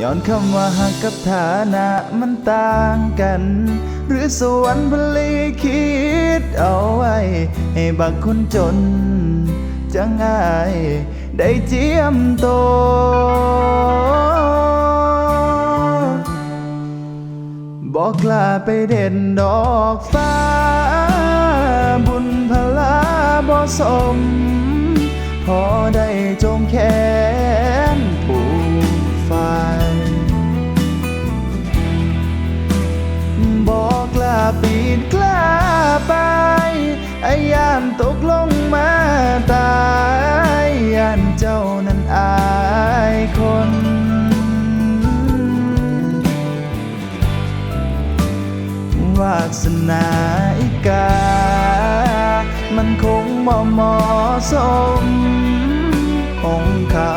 ย้อนคำว่าหักกับฐานะมันต่างกัน หรือสวรรค์พลีคิดเอาไว้ ให้บักคนจน จังอายได้เจียมโตบอกลาไปเด่นดอกฟ้า บุญพลาบ่สม พอได้จมแข ยานตกลงมาตายยานเจ้านั้นอายคนวาสนาอีกา มันคงมอมอสมองเขา